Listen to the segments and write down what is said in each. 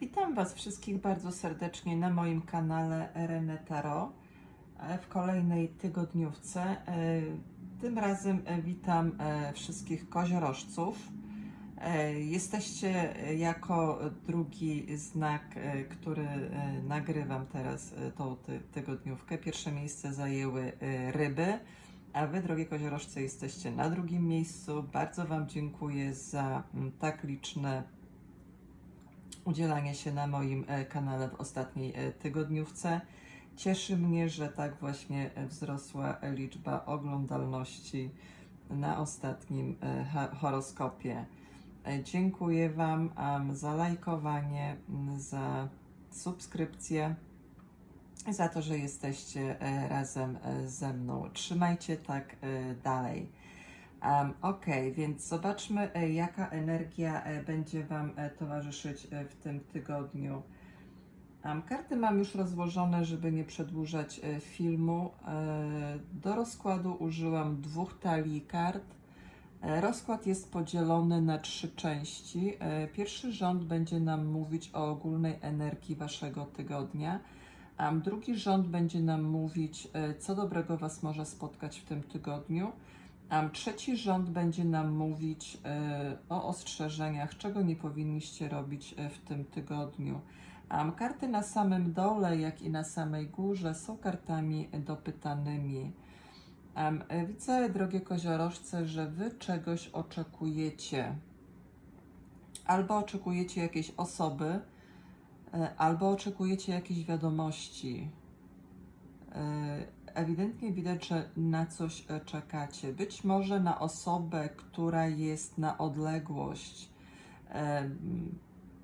Witam Was wszystkich bardzo serdecznie na moim kanale Rene Taro e, w kolejnej tygodniówce. E, Tym razem e, witam wszystkich koziorożców. Jesteście jako drugi znak, który nagrywam teraz tą ty- tygodniówkę. Pierwsze miejsce zajęły ryby, a Wy, drogie koziorożce, jesteście na drugim miejscu. Bardzo Wam dziękuję za tak liczne udzielanie się na moim e, kanale w ostatniej e, tygodniówce. Cieszy mnie, że tak właśnie e, wzrosła liczba oglądalności na ostatnim horoskopie. Dziękuję Wam am, za lajkowanie, za subskrypcję, za to, że jesteście razem ze mną. Trzymajcie tak dalej. Um, ok, więc zobaczmy, e, jaka energia e, będzie Wam e, towarzyszyć w tym tygodniu. Um, karty mam już rozłożone, żeby nie przedłużać filmu. Do rozkładu użyłam dwóch talii kart. Rozkład jest podzielony na trzy części. Pierwszy rząd będzie nam mówić o ogólnej energii Waszego tygodnia. Drugi rząd będzie nam mówić, co dobrego Was może spotkać w tym tygodniu. Trzeci rząd będzie nam mówić e, o ostrzeżeniach, czego nie powinniście robić e, w tym tygodniu. Karty na samym dole, jak i na samej górze są kartami dopytanymi. E, Widzę, drogie koziorożce, że Wy czegoś oczekujecie. Albo oczekujecie jakiejś osoby, albo oczekujecie jakiejś wiadomości. Ewidentnie widać, że na coś e, czekacie. Być może na osobę, która jest na odległość.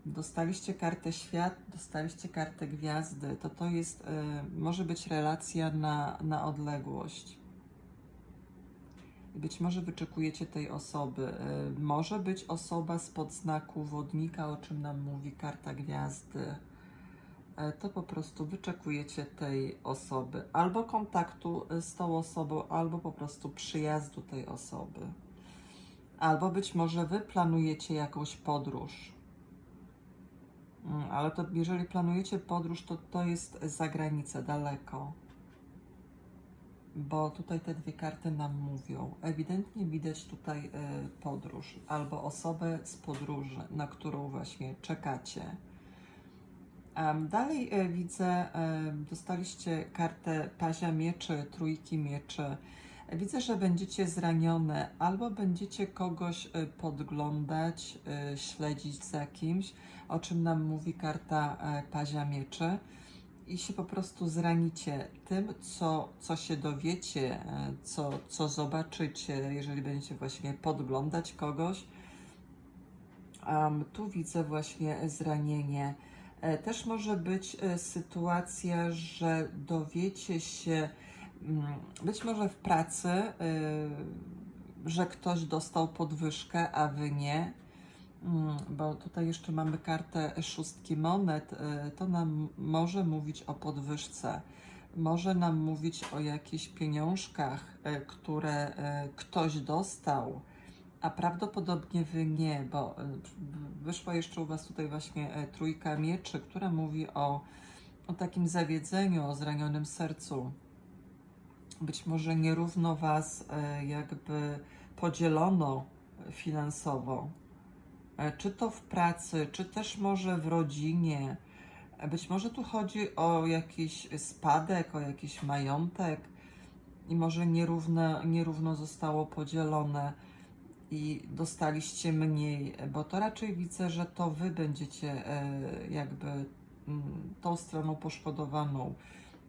Dostaliście kartę świat, dostaliście kartę gwiazdy. To to jest, e, może być relacja na, na odległość. Być może wyczekujecie tej osoby. E, Może być osoba spod znaku wodnika, o czym nam mówi karta gwiazdy to po prostu wyczekujecie tej osoby, albo kontaktu e, z tą osobą, albo po prostu przyjazdu tej osoby. Albo być może wy planujecie jakąś podróż. Mm, Ale to jeżeli planujecie podróż, to to jest za granicę, daleko. Bo tutaj te dwie karty nam mówią. Ewidentnie widać tutaj e, podróż, albo osobę z podróży, na którą właśnie czekacie. Dalej e, widzę, dostaliście kartę pazia mieczy, trójki mieczy. Widzę, że będziecie zranione albo będziecie kogoś e, podglądać, e, śledzić za kimś, o czym nam mówi karta pazia mieczy i się po prostu zranicie tym, co, co się dowiecie, co, co zobaczycie, jeżeli będziecie właśnie podglądać kogoś. Em, tu widzę właśnie zranienie. E, Też może być e, sytuacja, że dowiecie się, mm, być może w pracy, e, że ktoś dostał podwyżkę, a wy nie. Mm, Bo tutaj jeszcze mamy kartę szóstki monet. To nam może mówić o podwyżce. Może nam mówić o jakichś pieniążkach, które ktoś dostał a prawdopodobnie wy nie, bo y, wyszła jeszcze u was tutaj właśnie e, trójka mieczy, która mówi o, o takim zawiedzeniu, o zranionym sercu. Być może nierówno was e, jakby podzielono finansowo. E, Czy to w pracy, czy też może w rodzinie. E, Być może tu chodzi o jakiś spadek, o jakiś majątek i może nierówno, nierówno zostało podzielone i dostaliście mniej, bo to raczej widzę, że to wy będziecie e, jakby mm, tą stroną poszkodowaną,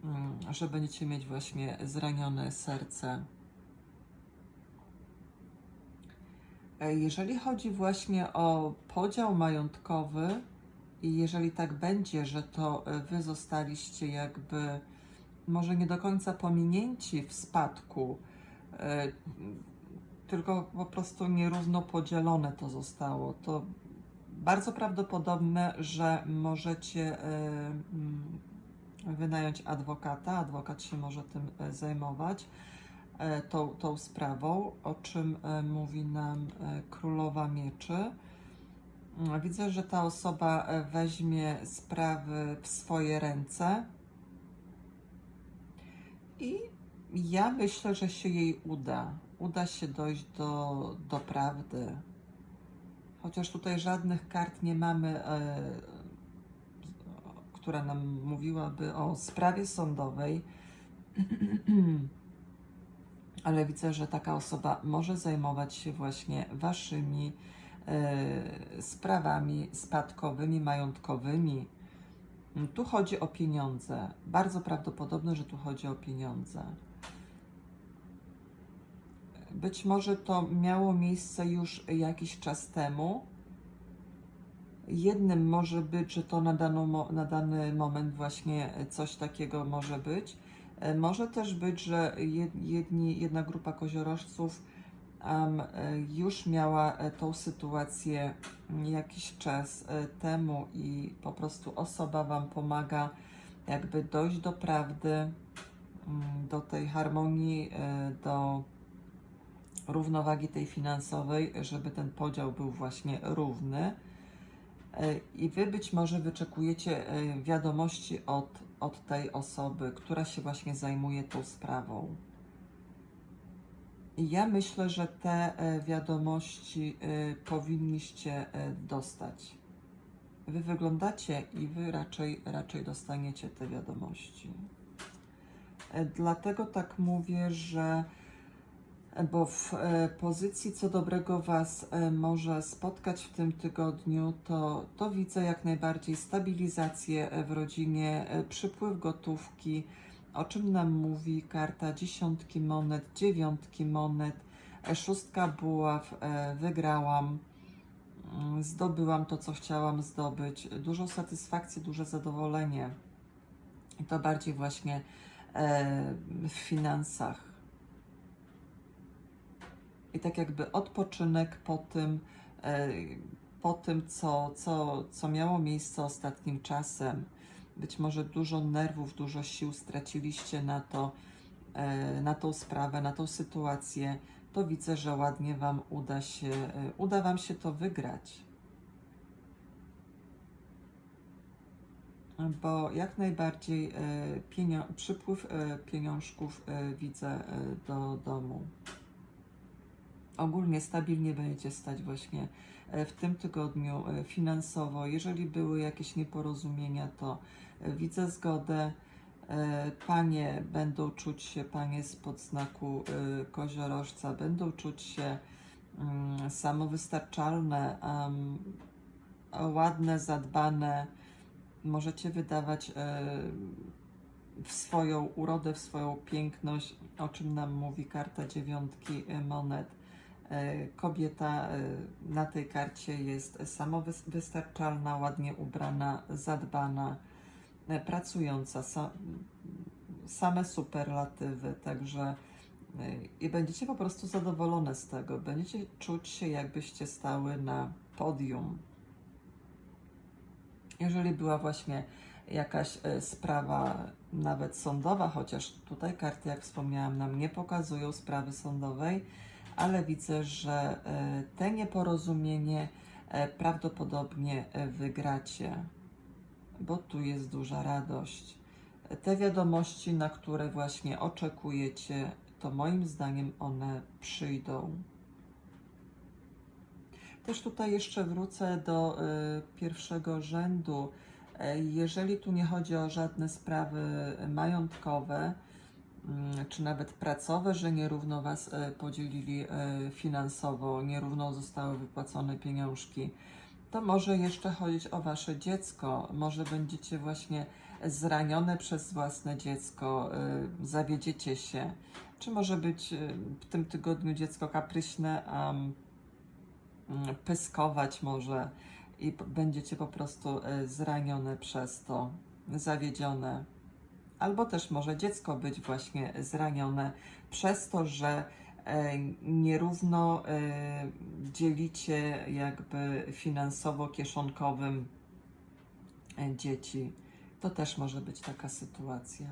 mm, że będziecie mieć właśnie zranione serce. E, Jeżeli chodzi właśnie o podział majątkowy i jeżeli tak będzie, że to e, wy zostaliście jakby może nie do końca pominięci w spadku, tylko po prostu nierówno podzielone to zostało. To bardzo prawdopodobne, że możecie e, mm, wynająć adwokata. Adwokat się może tym e, zajmować, e, tą, tą sprawą, o czym mówi nam Królowa Mieczy. Mm, Widzę, że ta osoba weźmie sprawy w swoje ręce i ja myślę, że się jej uda. Uda się dojść do, do prawdy. Chociaż tutaj żadnych kart nie mamy, e, która nam mówiłaby o sprawie sądowej, ale widzę, że taka osoba może zajmować się właśnie waszymi e, sprawami spadkowymi, majątkowymi. Tu chodzi o pieniądze. Bardzo prawdopodobne, że tu chodzi o pieniądze. Być może to miało miejsce już jakiś czas temu. Jednym może być, że to na, daną, na dany moment właśnie coś takiego może być. E, Może też być, że jed- jedni, jedna grupa koziorożców e, już miała e, tą sytuację jakiś czas temu i po prostu osoba Wam pomaga jakby dojść do prawdy, mm, do tej harmonii, do równowagi tej finansowej, żeby ten podział był właśnie równy. E, I Wy być może wyczekujecie e, wiadomości od, od tej osoby, która się właśnie zajmuje tą sprawą. I ja myślę, że te e, wiadomości powinniście dostać. Wy wyglądacie i Wy raczej, raczej dostaniecie te wiadomości. Dlatego tak mówię, że bo w e, pozycji, co dobrego Was e, może spotkać w tym tygodniu, to, to widzę jak najbardziej stabilizację e, w rodzinie, przypływ gotówki, o czym nam mówi karta dziesiątki monet, dziewiątki monet, szóstka buław, wygrałam, mm, zdobyłam to, co chciałam zdobyć, dużo satysfakcji, duże zadowolenie. To bardziej właśnie w finansach. I tak jakby odpoczynek po tym, e, po tym co, co, co miało miejsce ostatnim czasem. Być może dużo nerwów, dużo sił straciliście na to, e, na tą sprawę, na tą sytuację. To widzę, że ładnie Wam uda się, e, uda Wam się to wygrać. Bo jak najbardziej pienio- przypływ pieniążków widzę do domu ogólnie stabilnie będziecie stać właśnie e, w tym tygodniu e, finansowo. Jeżeli były jakieś nieporozumienia, to e, widzę zgodę. Panie będą czuć się, panie spod znaku e, koziorożca, będą czuć się mm, samowystarczalne, ładne, zadbane. Możecie wydawać w swoją urodę, w swoją piękność, o czym nam mówi karta dziewiątki monet. E, Kobieta e, na tej karcie jest samowystarczalna, ładnie ubrana, zadbana, e, pracująca, sa, same superlatywy, także i będziecie po prostu zadowolone z tego. Będziecie czuć się, jakbyście stały na podium. Jeżeli była właśnie jakaś sprawa, nawet sądowa, chociaż tutaj karty, jak wspomniałam, nam nie pokazują sprawy sądowej, ale widzę, że e, te nieporozumienie e, prawdopodobnie e, wygracie, bo tu jest duża radość. Te wiadomości, na które właśnie oczekujecie, to moim zdaniem one przyjdą. Też tutaj jeszcze wrócę do pierwszego rzędu. Jeżeli tu nie chodzi o żadne sprawy majątkowe, czy nawet pracowe, że nierówno Was e, podzielili e, finansowo, nierówno zostały wypłacone pieniążki, to może jeszcze chodzić o Wasze dziecko. Może będziecie właśnie zranione przez własne dziecko, y, zawiedziecie się. Czy może być w tym tygodniu dziecko kapryśne, a mm, pyskować może i będziecie po prostu zranione przez to, zawiedzione. Albo też może dziecko być właśnie zranione przez to, że e, nierówno e, dzielicie jakby finansowo kieszonkowym e, dzieci. To też może być taka sytuacja.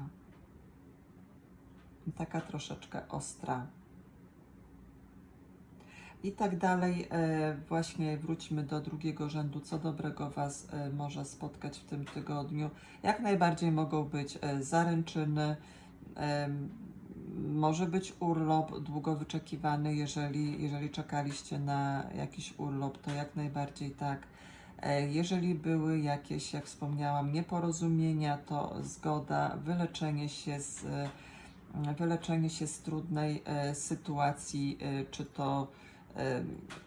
Taka troszeczkę ostra. I tak dalej. E, Właśnie wróćmy do drugiego rzędu, co dobrego Was e, może spotkać w tym tygodniu. Jak najbardziej mogą być e, zaręczyny, może być urlop długo wyczekiwany, jeżeli, jeżeli czekaliście na jakiś urlop, to jak najbardziej tak. Jeżeli były jakieś, jak wspomniałam, nieporozumienia, to zgoda, wyleczenie się z, wyleczenie się z trudnej sytuacji, czy to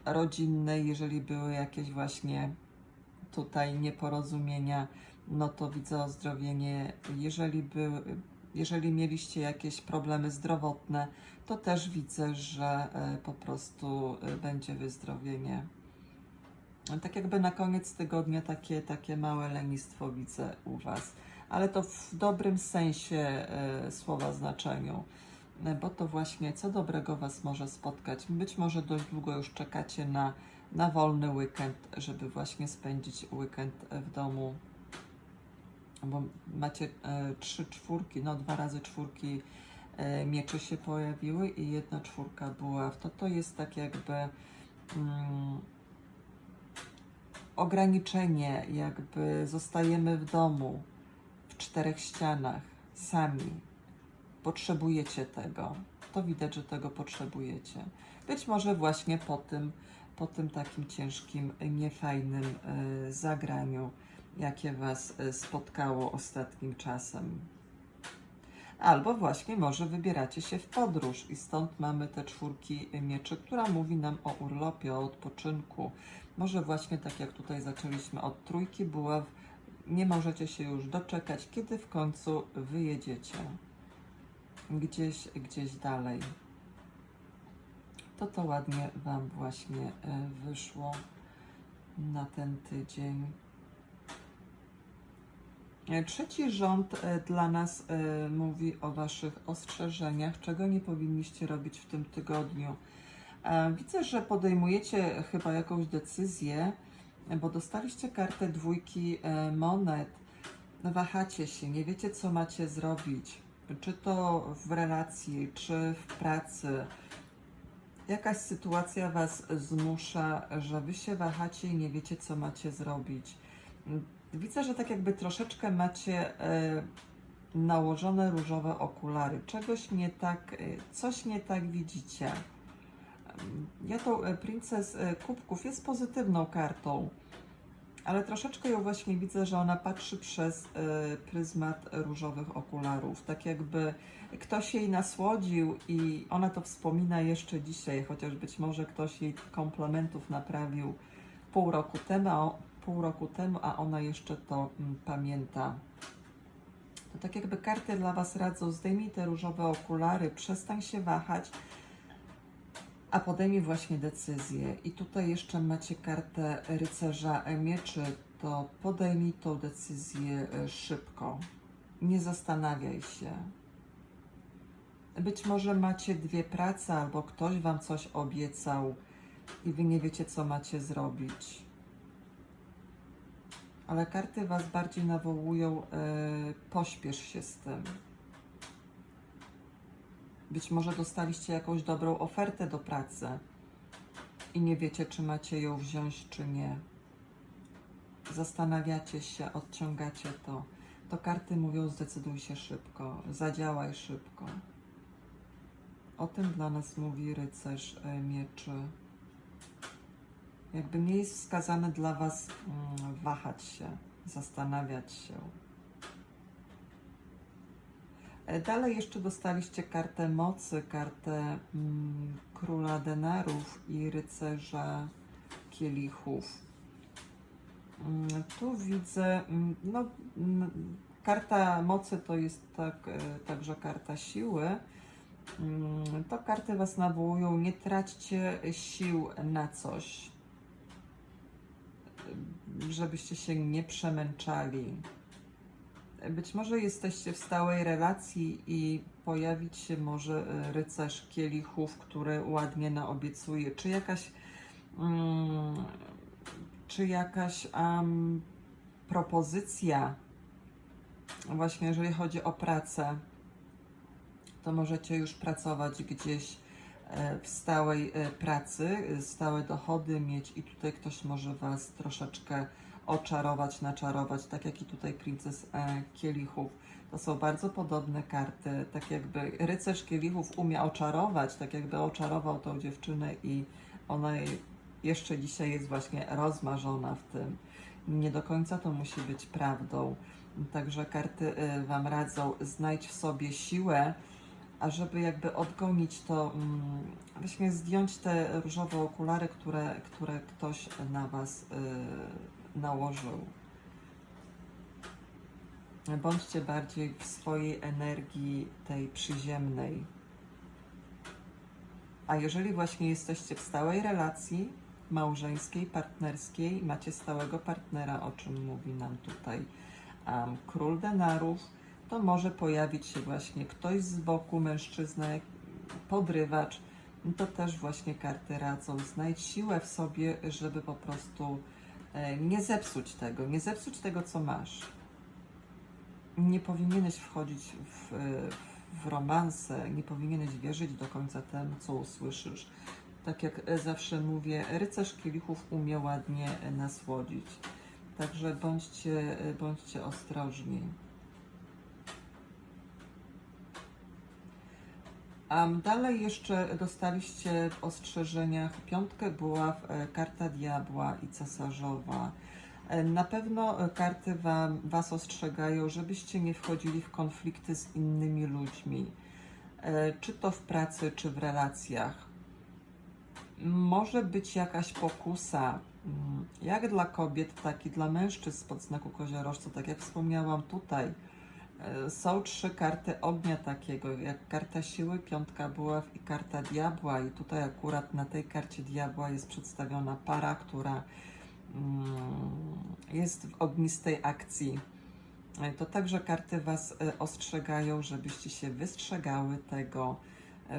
rodzinnej, jeżeli były jakieś właśnie tutaj nieporozumienia, no to widzę ozdrowienie. Jeżeli, były, jeżeli mieliście jakieś problemy zdrowotne, to też widzę, że e, po prostu e, będzie wyzdrowienie. Tak jakby na koniec tygodnia takie, takie małe lenistwo widzę u Was, ale to w dobrym sensie e, słowa znaczeniu, bo to właśnie co dobrego Was może spotkać. Być może dość długo już czekacie na, na wolny weekend, żeby właśnie spędzić weekend w domu, bo macie e, trzy czwórki, no dwa razy czwórki e, mieczy się pojawiły i jedna czwórka była. To to jest tak jakby... Mm, ograniczenie, jakby zostajemy w domu, w czterech ścianach, sami. Potrzebujecie tego. To widać, że tego potrzebujecie. Być może właśnie po tym, po tym takim ciężkim, niefajnym e, zagraniu, jakie Was e, spotkało ostatnim czasem. Albo właśnie może wybieracie się w podróż i stąd mamy te czwórki mieczy, która mówi nam o urlopie, o odpoczynku. Może właśnie tak jak tutaj zaczęliśmy od trójki buław, nie możecie się już doczekać, kiedy w końcu wyjedziecie gdzieś, gdzieś dalej. To to ładnie Wam właśnie e, wyszło na ten tydzień. E, Trzeci rząd e, dla nas mówi o Waszych ostrzeżeniach, czego nie powinniście robić w tym tygodniu. Widzę, że podejmujecie chyba jakąś decyzję, bo dostaliście kartę dwójki monet. Wahacie się, nie wiecie, co macie zrobić. Czy to w relacji, czy w pracy. Jakaś sytuacja Was zmusza, że Wy się wahacie i nie wiecie, co macie zrobić. Widzę, że tak jakby troszeczkę macie e, nałożone różowe okulary. Czegoś nie tak, e, coś nie tak widzicie. Ja tą e, Princes e, Kubków jest pozytywną kartą, ale troszeczkę ją właśnie widzę, że ona patrzy przez e, pryzmat różowych okularów. Tak jakby ktoś jej nasłodził i ona to wspomina jeszcze dzisiaj, chociaż być może ktoś jej komplementów naprawił pół roku temu, a, pół roku temu, a ona jeszcze to mm, pamięta. To tak jakby karty dla Was radzą, zdejmij te różowe okulary, przestań się wahać, a podejmij właśnie decyzję. I tutaj jeszcze macie kartę rycerza mieczy, to podejmij tą decyzję e, szybko. Nie zastanawiaj się. Być może macie dwie prace, albo ktoś Wam coś obiecał i Wy nie wiecie, co macie zrobić. Ale karty Was bardziej nawołują, e, pośpiesz się z tym. Być może dostaliście jakąś dobrą ofertę do pracy i nie wiecie, czy macie ją wziąć, czy nie. Zastanawiacie się, odciągacie to. To karty mówią: zdecyduj się szybko, zadziałaj szybko. O tym dla nas mówi rycerz e, mieczy. Jakby nie jest wskazane dla Was mm, wahać się, zastanawiać się. E, Dalej jeszcze dostaliście kartę mocy, kartę mm, króla denarów i rycerza kielichów. Mm, Tu widzę, mm, no, mm, karta mocy to jest tak, e, także karta siły. To karty Was nawołują, nie traćcie sił na coś, e, żebyście się nie przemęczali. Być może jesteście w stałej relacji i pojawić się może e, rycerz kielichów, który ładnie naobiecuje, czy jakaś, mm, czy jakaś am, propozycja, właśnie jeżeli chodzi o pracę, to możecie już pracować gdzieś e, w stałej e, pracy, stałe dochody mieć i tutaj ktoś może Was troszeczkę oczarować, naczarować, tak jak i tutaj Princes e, Kielichów. To są bardzo podobne karty, tak jakby rycerz kielichów umie oczarować, tak jakby oczarował tą dziewczynę i ona jeszcze dzisiaj jest właśnie rozmarzona w tym. Nie do końca to musi być prawdą. Także karty y, Wam radzą, znajdź w sobie siłę, ażeby jakby odgonić to, mm, właśnie zdjąć te różowe okulary, które, które ktoś na Was y, nałożył. Bądźcie bardziej w swojej energii tej przyziemnej. A jeżeli właśnie jesteście w stałej relacji małżeńskiej, partnerskiej, macie stałego partnera, o czym mówi nam tutaj um, król denarów, to może pojawić się właśnie ktoś z boku, mężczyzna, podrywacz. To też właśnie karty radzą. Znajdź siłę w sobie, żeby po prostu nie zepsuć tego, nie zepsuć tego, co masz nie powinieneś wchodzić w, w romanse, nie powinieneś wierzyć do końca temu, co usłyszysz. Tak jak e, zawsze mówię, rycerz kielichów umie ładnie e, nasłodzić. Także bądźcie, e, bądźcie ostrożni. Dalej jeszcze dostaliście w ostrzeżeniach piątkę buław, e, karta diabła i cesarzowa. E, Na pewno e, karty wam, Was ostrzegają, żebyście nie wchodzili w konflikty z innymi ludźmi, czy to w pracy, czy w relacjach. Może być jakaś pokusa, mm, jak dla kobiet, tak i dla mężczyzn spod znaku koziorożca, tak jak wspomniałam tutaj. E, Są trzy karty ognia takiego, jak karta siły, piątka buław i karta diabła. I tutaj akurat na tej karcie diabła jest przedstawiona para, która mm, jest w ognistej akcji. E, To także karty Was e, ostrzegają, żebyście się wystrzegały tego,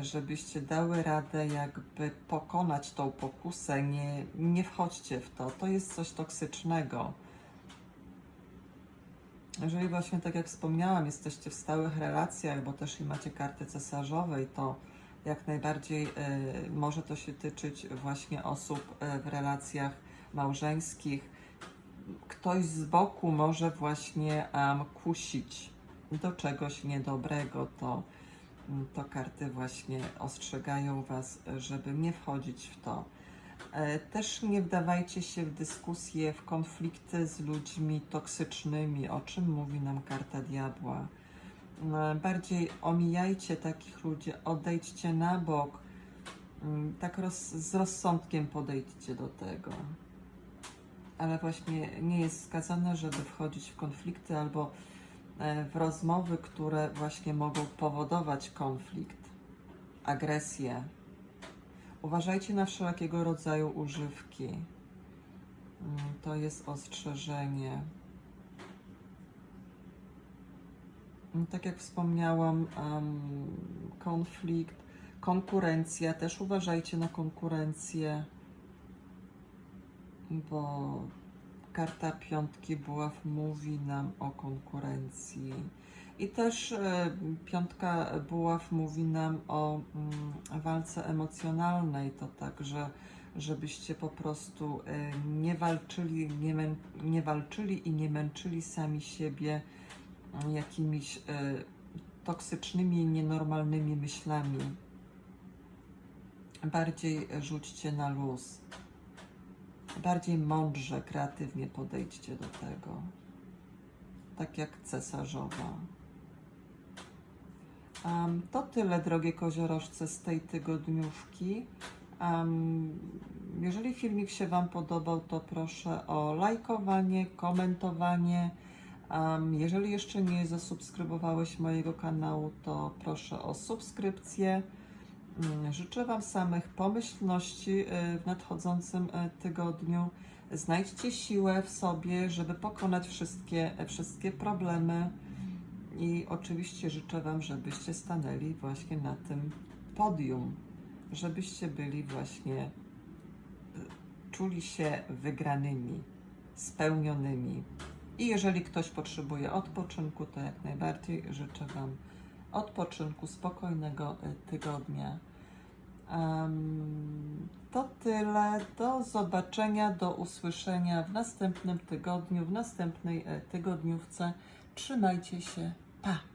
żebyście dały radę jakby pokonać tą pokusę. Nie, nie wchodźcie w to. To jest coś toksycznego. Jeżeli właśnie, tak jak wspomniałam, jesteście w stałych relacjach, bo też i macie karty cesarzowej, to jak najbardziej e, może to się tyczyć właśnie osób e, w relacjach małżeńskich. Ktoś z boku może właśnie em, kusić do czegoś niedobrego, to, mm, to karty właśnie ostrzegają Was, żeby nie wchodzić w to. E, Też nie wdawajcie się w dyskusje, w konflikty z ludźmi toksycznymi, o czym mówi nam karta diabła. E, Bardziej omijajcie takich ludzi, odejdźcie na bok, Mm, tak roz, z rozsądkiem podejdźcie do tego. Ale właśnie nie jest wskazane, żeby wchodzić w konflikty albo e, w rozmowy, które właśnie mogą powodować konflikt, agresję. Uważajcie na wszelkiego rodzaju używki. Mm, To jest ostrzeżenie. Mm, Tak jak wspomniałam, konflikt, konkurencja, też uważajcie na konkurencję, bo karta piątki buław mówi nam o konkurencji. I też e, piątka buław mówi nam o mm, walce emocjonalnej, to także, żebyście po prostu e, nie walczyli, nie, mę, nie walczyli i nie męczyli sami siebie mm, jakimiś e, toksycznymi, nienormalnymi myślami. Bardziej rzućcie na luz. Bardziej mądrze, kreatywnie podejdźcie do tego. Tak jak cesarzowa. Em, to tyle, drogie koziorożce, z tej tygodniówki. Em, jeżeli filmik się Wam podobał, to proszę o lajkowanie, komentowanie. Em, jeżeli jeszcze nie zasubskrybowałeś mojego kanału, to proszę o subskrypcję. Mm, Życzę Wam samych pomyślności y, w nadchodzącym y, tygodniu. Znajdźcie siłę w sobie, żeby pokonać wszystkie, wszystkie problemy. I oczywiście życzę Wam, żebyście stanęli właśnie na tym podium, żebyście byli właśnie, y, czuli się wygranymi, spełnionymi. I jeżeli ktoś potrzebuje odpoczynku, to jak najbardziej życzę Wam odpoczynku, spokojnego y, tygodnia. Em, to tyle. Do zobaczenia, do usłyszenia w następnym tygodniu, w następnej e, tygodniówce. Trzymajcie się. Pa!